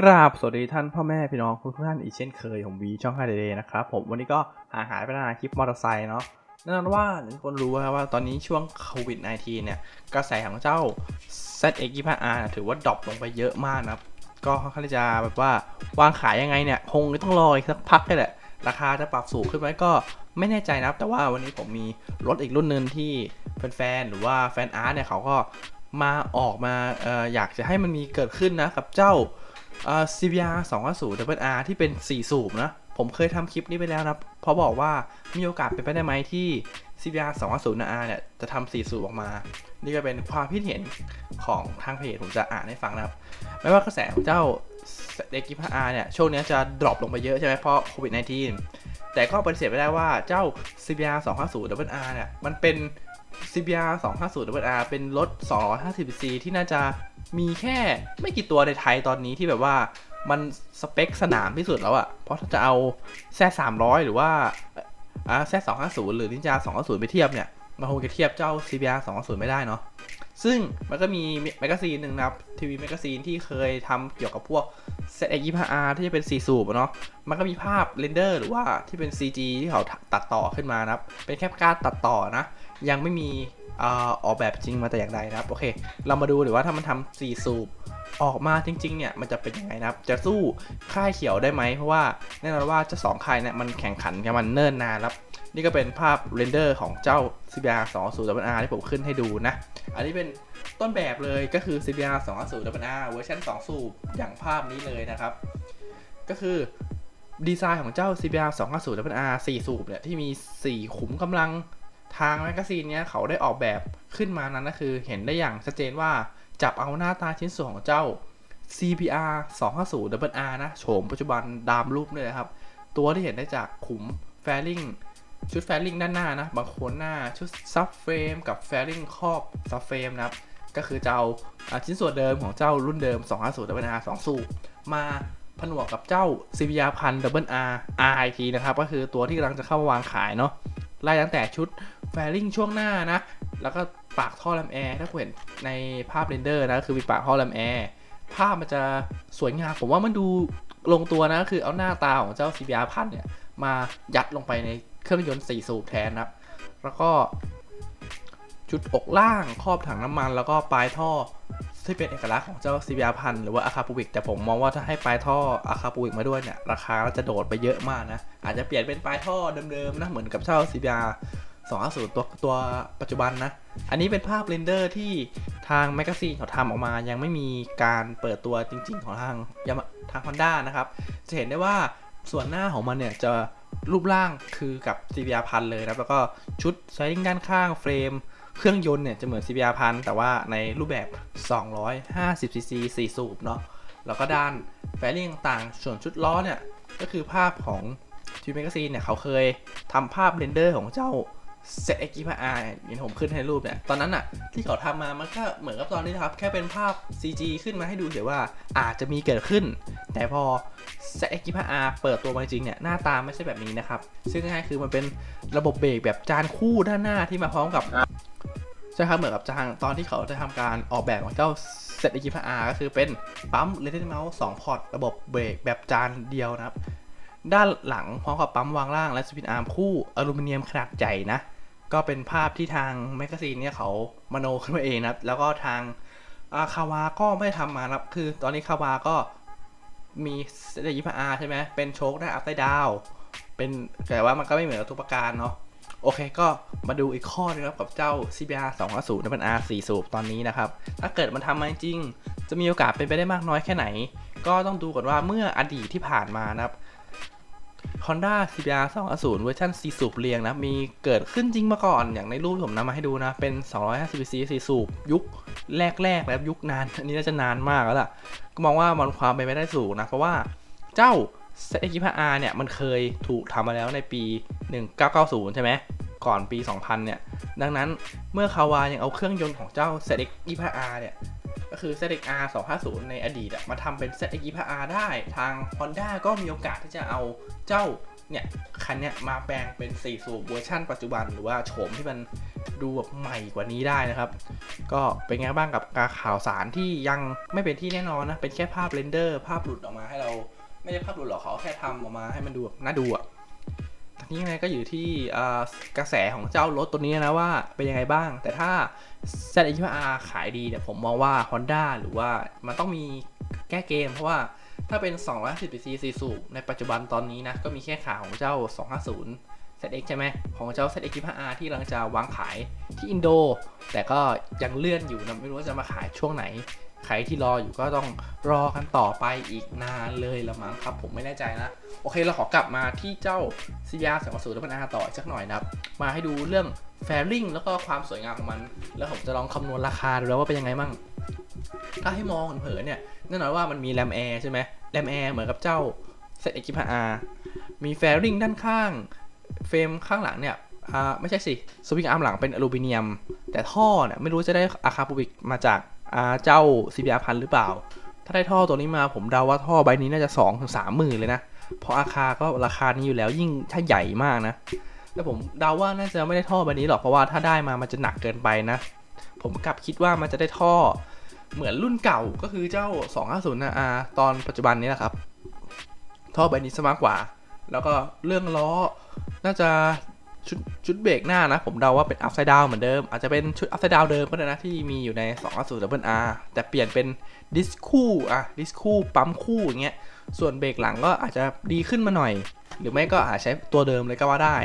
กราบสวัสดีท่านพ่อแม่พี่น้องทุกท่านอีกเช่นเคยผมวีช่องไฮเดย์นะครับผมวันนี้ก็หาหายไปนานคลิปมอเตอร์ไซค์เนาะแน่นอนว่าทุกคนรู้ว่าตอนนี้ช่วงโควิด -19 เนี่ย กระแสของเจ้า ZX25R เนี่ยถือว่าดรอปลงไปเยอะมากนะครับก็ค่อนข้างจะแบบว่าวางขายยังไงเนี่ย คงต้องรออีกสักพักนี่แหละ ราคาจะปรับสูงขึ้นไหมก็ไม่แน่ใจนะครับแต่ว่าวันนี้ผมมีรถอีกรุ่นหนึ่งที่แฟนๆหรือว่าแฟนอาร์ตเนี่ยเขาก็มาออกมาอออยากจะให้มันมีเกิดขึ้นนะกับเจ้า อ่อ CBR 250 WR ที่เป็น 4 สูบนะ ผมเคยทำคลิปนี้ไปแล้วนะ เพราะบอกว่ามีโอกาสเป็นไปได้ไหมที่ CBR 250 R เนี่ยจะทำ4สูบออกมา นี่ก็เป็นความคิดเห็นของทางเพจผมจะอ่านให้ฟังนะครับ ไม่ว่ากระแสของเจ้า x 2 R เนี่ย ช่วงนี้จะดรอปลงไปเยอะใช่ไหมเพราะโควิด -19 แต่ก็ปฏิเสธไม่ได้ว่าเจ้า CBR 250 WR เนี่ย มันเป็น CBR 250 WR เป็นรถ 250cc ที่น่าจะ มีแค่ไม่กี่ตัวในไทยตอนนี้ที่แบบว่ามันสเปคสนามที่สุดแล้วอะเพราะถ้าจะเอาแซ่300หรือว่าอ่าแซ่250หรือนินจา250ไปเทียบเนี่ยมันคงจะเทียบเจ้า CBR 2 0 ไม่ได้เนาะ ซึ่งมันก็มีแมกกาซีนหนึ่งนะครับทีวีแมกกาซีนที่เคยทำเกี่ยวกับพวก ZX25R ที่จะเป็น 4 สูบเนาะ มันก็มีภาพเรนเดอร์หรือว่าที่เป็น CG ที่เขาตัดต่อขึ้นมานะครับ เป็นแค่การตัดต่อนะ ยังไม่มี ออกแบบจริงมาแต่อย่างใดนะครับโอเค เรามาดูหรือว่าถ้ามันทำ4สูบออกมาจริงๆเนี่ยมันจะเป็นยังไงนะครับ จะสู้ค่ายเขียวได้ไหมเพราะว่าแน่นอนว่าเจ้าสองค่ายเนี่ยมันแข่งขันกันมันเนิ่นนานแล้วนี่ก็เป็นภาพเรนเดอร์ของเจ้า CBR 250 WR ที่ผมขึ้นให้ดูนะ อันนี้เป็นต้นแบบเลยก็คือ CBR 250 WR เวอร์ชัน2 สูบอย่างภาพนี้เลยนะครับ ก็คือดีไซน์ของเจ้า CBR 250 WR 4 สูบเนี่ยที่มี 4 ขุมกำลัง ทางแมกกาซีนเนี้ยเขาได้ออกแบบขึ้นมานั้นก็คือเห็นได้อย่างชัดเจนว่าจับเอาหน้าตาชิ้นส่วนของเจ้า CBR 250 WR นะโฉมปัจจุบันดามรูปเลยครับ ตัวที่เห็นได้จากขุมแฟลิงชุดแฟลิงด้านหน้านะ บางคนหน้าชุดซับเฟรมกับแฟลิงครอบซับเฟรมนะครับ ก็คือจะเอาอ่าชิ้นส่วนเดิมของเจ้ารุ่นเดิม 250 WR 2สูบมาผนวกกับเจ้า CBR พัน WR RIT นะครับ ก็คือตัวที่กำลังจะเข้ามาวางขายเนาะไล่ตั้งแต่ชุด แฟลิงช่วงหน้านะ แล้วก็ปากท่อลำแอร์ถ้าคุณเห็นในภาพเรนเดอร์นะคือมีปากท่อลำแอร์ภาพมันจะสวยงามผมว่ามันดูลงตัวนะคือเอาหน้าตาของเจ้า CBR พันเนี่ยมายัดลงไปในเครื่องยนต์4สูบแทนนะแล้วก็ชุดอกล่างครอบถังน้ำมัน แล้วก็ปลายท่อที่เป็นเอกลักษณ์ของเจ้า CBR พันหรือว่าอาคาปูวิกแต่ผมมองว่าถ้าให้ปลายท่ออาคาปูวิกมาด้วยเนี่ยราคาจะโดดไปเยอะมากนะอาจจะเปลี่ยนเป็นปลายท่อเดิมๆนะเหมือนกับเจ้า CBR 250ตัวตัวปัจจุบันนะ อันนี้เป็นภาพเรนเดอร์ที่ทางแมกกาซีนเขาทำออกมา ยังไม่มีการเปิดตัวจริง ๆ ของทางยามาทาง Honda นะครับ จะเห็นได้ว่าส่วนหน้าของมันเนี่ยจะรูปร่างคือกับ CBR พันเลยนะแล้วก็ชุดไซดิ้งด้านข้างเฟรม เครื่องยนต์เนี่ยจะเหมือน CBR พันแต่ว่าในรูปแบบ 250cc 4 สูบเนาะแล้วก็ด้านแฟลิ่งต่างส่วนชุดล้อเนี่ยก็คือภาพของทีมแมกกาซีนเนี่ยเขาเคยทำภาพเรนเดอร์ของเจ้า ZX 25R อย่างที่ผมขึ้นให้รูปเนี่ย ตอนนั้นอะที่เขาทำมา มันก็เหมือนกับตอนนี้นะครับ แค่เป็นภาพ CG ขึ้นมาให้ดูเฉยว่าอาจจะมีเกิดขึ้น แต่พอ ZX 25R เปิดตัวมาจริงเนี่ย หน้าตาไม่ใช่แบบนี้นะครับ ซึ่งง่ายๆคือมันเป็นระบบเบรกแบบจานคู่ด้านหน้าที่มาพร้อมกับใช่ครับเหมือนกับทางตอนที่เขาจะทำการออกแบบของเจ้า ZX 25R ก็คือเป็นปั๊ม Legend Mouse 2พอร์ตระบบเบรกแบบจานเดียวนะครับ ด้านหลังพร้อมกับปั๊มวางล่างและสปินอาร์มคู่อลูมิเนียมขนาดใหญ่นะ ก็เป็นภาพที่ทางแมกกาซีนเนี่ยเขามโนขึ้นมาเองนะแล้วก็ทางอาคาวาก็ไม่ได้ทำมานะครับคือตอนนี้คาวาก็มีเซตยิปอาร์ใช่ไหมเป็นโชคได้อัพไซด์ดาวเป็นแต่ว่ามันก็ไม่เหมือนกับทุกประการเนาะโอเคก็มาดูอีกข้อนึงครับกับเจ้า CBR 250นั่นเป็น R 4สูบตอนนี้นะครับ ถ้าเกิดมันทำมาจริง จะมีโอกาสเป็นไปได้มากน้อยแค่ไหน ก็ต้องดูก่อนว่าเมื่ออดีตที่ผ่านมานะครับ Honda CBR 250 เวอร์ชัน4สูบเรียงนะ มีเกิดขึ้นจริงมาก่อน อย่างในรูปที่ผมนำมาให้ดูนะ เป็น 250cc 4สูบยุคแรกๆแล้วยุคนาน อันนี้น่าจะนานมากแล้วล่ะ ก็มองว่ามันความเป็นไปได้สูงนะ เพราะว่าเจ้า ZX25R เนี่ย มันเคยถูกทำมาแล้วในปี 1990 ใช่ไหม ก่อนปี 2000 เนี่ย ดังนั้นเมื่อคาวายังเอาเครื่องยนต์ของเจ้า ZX25R เนี่ย คือ ZX-R 250 ในอดีตมาทำเป็น ZX-R ได้ ทาง Honda ก็มีโอกาสที่จะเอาเจ้าเนี่ย คันเนี้ยมาแปลงเป็น 4 สูบเวอร์ชั่นปัจจุบันหรือว่าโฉมที่มันดูแบบใหม่กว่านี้ได้นะครับ ก็เป็นไงบ้างกับการข่าวสารที่ยังไม่เป็นที่แน่นอนนะ เป็นแค่ภาพเรนเดอร์ ภาพหลุดออกมาให้เรา ไม่ใช่ภาพหลุดหรอกเขาแค่ทำออกมาให้มันดูแบบน่าดูอะ นี้ยังไงก็อยู่ที่กระแสของเจ้ารถตัวนี้นะว่าเป็นยังไงบ้าง แต่ถ้า ZX-R ขายดีเนี่ยผมมองว่า Honda หรือว่ามันต้องมีแก้เกม เพราะว่าถ้าเป็น 210cc 4สูบในปัจจุบันตอนนี้นะ ก็มีแค่ขาของเจ้า 250 ZX ใช่ไหม ของเจ้า ZX-R ที่กำลังจะวางขายที่อินโด แต่ก็ยังเลื่อนอยู่นะ ไม่รู้ว่าจะมาขายช่วงไหน รที่รออยู่ก็ต้องรอกันต่อไปอีกนานเลยละมั้งครับ ผมไม่แน่ใจนะ โอเคเราขอกลับมาที่เจ้า CBR 250แล้วมันอาต่ออีกสักหน่อยนะครับ มาให้ดูเรื่องแฟริงแล้วก็ความสวยงามของมัน แล้วผมจะลองคำนวณราคาดูแล้วว่าเป็นยังไงมั่งถ้าให้มองเผินๆเนี่ยแน่นอนว่ามันมีแรมแอร์ใช่ไหมแรมแอร์เหมือนกับเจ้า ZX-R มีแฟริงด้านข้าง เฟรมข้างหลังเนี่ยไม่ใช่สิสวิงอาร์มหลังเป็นอลูมิเนียม แต่ท่อเนี่ยไม่รู้จะได้อาคาบูบิกมาจาก เจ้า CBR พันหรือเปล่า ถ้าได้ท่อตัวนี้มาผมเดาว่าท่อใบนี้น่าจะ2องถึงสามหมื่นเลยนะ เพราะอาคาก็ราคานี้อยู่แล้วยิ่งถ้าใหญ่มากนะ แต่ผมเดาว่าน่าจะไม่ได้ท่อใบนี้หรอกเพราะว่าถ้าได้มามันจะหนักเกินไปนะ ผมกลับคิดว่ามันจะได้ท่อเหมือนรุ่นเก่าก็คือเจ้า 250นะอาตอนปัจจุบันนี้แหละครับ ท่อใบนี้สมากกว่า แล้วก็เรื่องล้อน่าจะ ชุดชุดเบรกหน้านะ ผมเดาว่าเป็น upside down เหมือนเดิม อาจจะเป็นชุด upside down เดิมก็ได้นะ ที่มีอยู่ใน250 Double R แต่เปลี่ยนเป็นดิสคู่อะดิสคู่ปั๊มคู่อย่างเงี้ยส่วนเบรกหลังก็อาจจะดีขึ้นมาหน่อย หรือไม่ก็อาจใช้ตัวเดิมเลยก็ว่าได้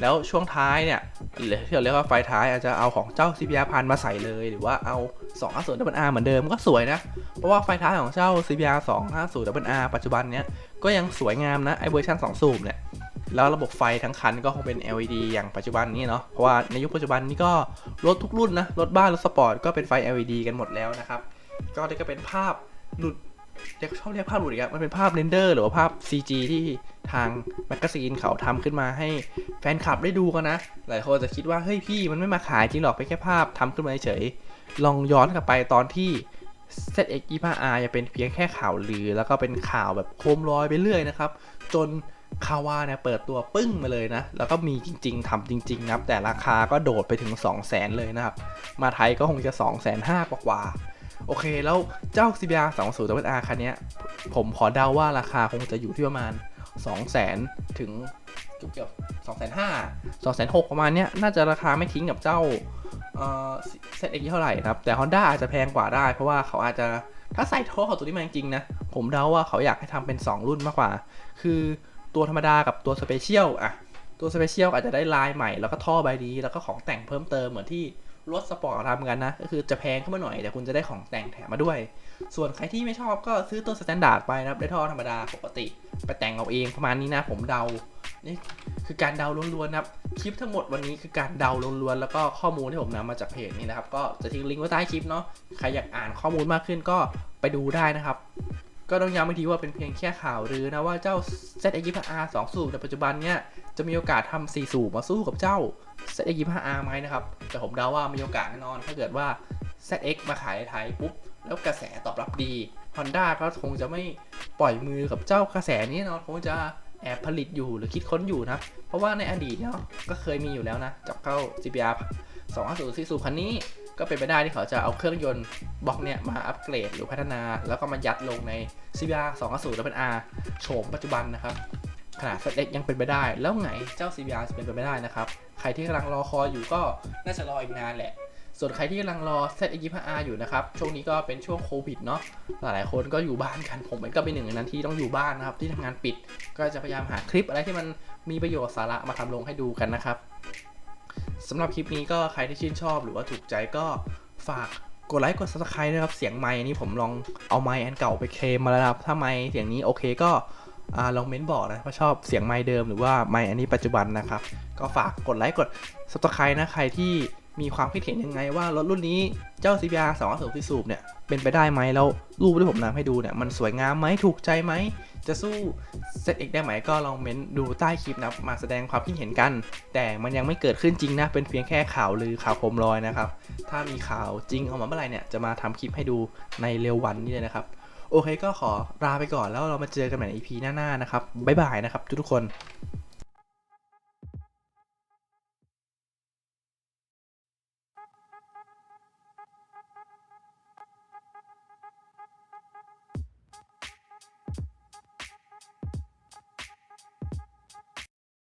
แล้วช่วงท้ายเนี่ยหรือที่เราเรียกว่าไฟท้ายอาจจะเอาของเจ้า CBR พันมาใส่เลย หรือว่าเอา250 Double R เหมือนเดิมก็สวยนะ เพราะว่าไฟท้ายของเจ้า CBR 250 Double R ปัจจุบันเนี้ยก็ยังสวยงามนะไอเวอร์ชัน2สูบเนี่ย แล้วระบบไฟทั้งคันก็คงเป็น LED อย่างปัจจุบันนี้เนาะ เพราะว่าในยุคปัจจุบันนี้ก็รถทุกรุ่นนะ รถบ้านรถสปอร์ตก็เป็นไฟ LED กันหมดแล้วนะครับ ก็นี่ก็เป็นภาพหลุดเรียกชอบเรียกภาพหลุดอีกอะมันเป็นภาพเรนเดอร์หรือว่าภาพ CG ที่ทางแมกกาซีนเขาทำขึ้นมาให้แฟนคลับได้ดูกันนะ หลายคนจะคิดว่าเฮ้ยพี่มันไม่มาขายจริงหรอกเป็นแค่ภาพทำขึ้นมาเฉย ลองย้อนกลับไปตอนที่ ZX 25R ยังเป็นเพียงแค่ข่าวลือ แล้วก็เป็นข่าวแบบโคมลอยไปเรื่อยนะครับ จน คาว่าเนี่ยเปิดตัวปึ้งมาเลยนะ แล้วก็มีจริง ๆทำจริง ๆ นะครับ แต่ราคาก็โดดไปถึง 2 0 0 0 0 0เลยนะครับ มาไทยก็คงจะ2 5 0 0 0กว่าโอเค แล้วเจ้า CBR 20 WR คันเนี้ยผมขอเดาว่าราคาคงจะอยู่ที่ประมาณ 2 0 0 0 0 0ถึงเกือบๆ2 5 0 0 0 2 6 0 0ประมาณเนี้ยน่าจะราคาไม่ทิ้งกับเจ้าเอ่อ ZX เท่าไหร่นะครับ แต่ Honda อาจจะแพงกว่าได้ เพราะว่าเขาอาจจะถ้าใส่ท่อของตัวนี้มาจริงๆนะ ผมเดาว่าเขาอยากให้ทำเป็น 2 รุ่นมากกว่า คือ ตัวธรรมดากับตัวสเปเชียลอะตัวสเปเชียลอาจจะได้ลายใหม่แล้วก็ท่อใบดีแล้วก็ของแต่งเพิ่มเติมเหมือนที่รถสปอร์ตทำกันนะ ก็คือจะแพงขึ้นมาหน่อย แต่คุณจะได้ของแต่งแถมมาด้วย ส่วนใครที่ไม่ชอบก็ซื้อตัวสแตนดาร์ดไปนะครับ ได้ท่อธรรมดาปกติ ไปแต่งเอาเองประมาณนี้นะ ผมเดา นี่คือการเดาล้วนๆนะครับ คลิปทั้งหมดวันนี้คือการเดาล้วนๆ แล้วก็ข้อมูลที่ผมนำมาจากเพจนี้นะครับ ก็จะทิ้งลิงก์ไว้ใต้คลิปเนาะ ใครอยากอ่านข้อมูลมากขึ้นก็ไปดูได้นะครับ ก็ต้องย้ำอีกทีว่าเป็นเพียงแค่ข่าวลือนะว่าเจ้า ZX 25R 2 สูบในปัจจุบันเนี่ยจะมีโอกาสทำ4สูบมาสู้กับเจ้า ZX 25R ไหมนะครับ แต่ผมเดาว่ามีโอกาสแน่นอน ถ้าเกิดว่า ZX มาขายในไทยปุ๊บ แล้วกระแสตอบรับดี Honda ก็คงจะไม่ปล่อยมือกับเจ้ากระแสนี้แน่นอนคงจะแอบผลิตอยู่หรือคิดค้นอยู่นะ เพราะว่าในอดีตเนาะก็เคยมีอยู่แล้วนะจากเข้า GPR 250 4สูบคันนี้ ก็เป็นไปได้ที่เขาจะเอาเครื่องยนต์บล็อกเนี่ยมาอัปเกรดหรือพัฒนา แล้วก็มายัดลงใน CBR 250แล้วเป็น R โฉมปัจจุบันนะครับขนาด ZX ยังเป็นไปได้ แล้วไงเจ้า CBR จะเป็นไปไม่ได้นะครับ ใครที่กำลังรอคอยอยู่ก็น่าจะรออีกนานแหละ ส่วนใครที่กำลังรอ ZX 25R อยู่นะครับ ช่วงนี้ก็เป็นช่วงโควิดเนาะ หลายๆคนก็อยู่บ้านกัน ผมเองก็เป็นหนึ่งในนั้นที่ต้องอยู่บ้านนะครับ ที่ทำงานปิด ก็จะพยายามหาคลิปอะไรที่มันมีประโยชน์สาระมาทำลงให้ดูกันนะครับ สำหรับคลิปนี้ก็ใครที่ชื่นชอบหรือว่าถูกใจก็ฝากกดไลค์กด subscribe นะครับ เสียงไม้นี้ผมลองเอาไม้อันเก่าไปเคลมมาแล้วครับ ถ้าไม้เสียงนี้โอเคก็อลองเม้นบอกนะว่าชอบเสียงไม้เดิมหรือว่าไม้อันนี้ปัจจุบันนะครับ ก็ฝากกดไลค์กด subscribe นะใครที่ มีความคิดเห็นยังไงว่ารถรุ่นนี้เจ้า CBR 2 0 4สูบเนี่ยเป็นไปได้ไหมแล้วรูปที่ผมนำให้ดูเนี่ยมันสวยงามไหมถูกใจไหม จะสู้ ZX ได้ไหมก็ลองเม้นดูใต้คลิปนะมาแสดงความคิดเห็นกัน แต่มันยังไม่เกิดขึ้นจริงนะ เป็นเพียงแค่ข่าวลือข่าวโคมลอยนะครับ ถ้ามีข่าวจริงออกมาเมื่อไหร่เนี่ยจะมาทำคลิปให้ดูในเร็ววันนี้เลยนะครับ โอเคก็ขอลาไปก่อนแล้วเรามาเจอกันใหม่ใน EP หน้าๆนะครับบ๊ายบายนะครับทุกๆคน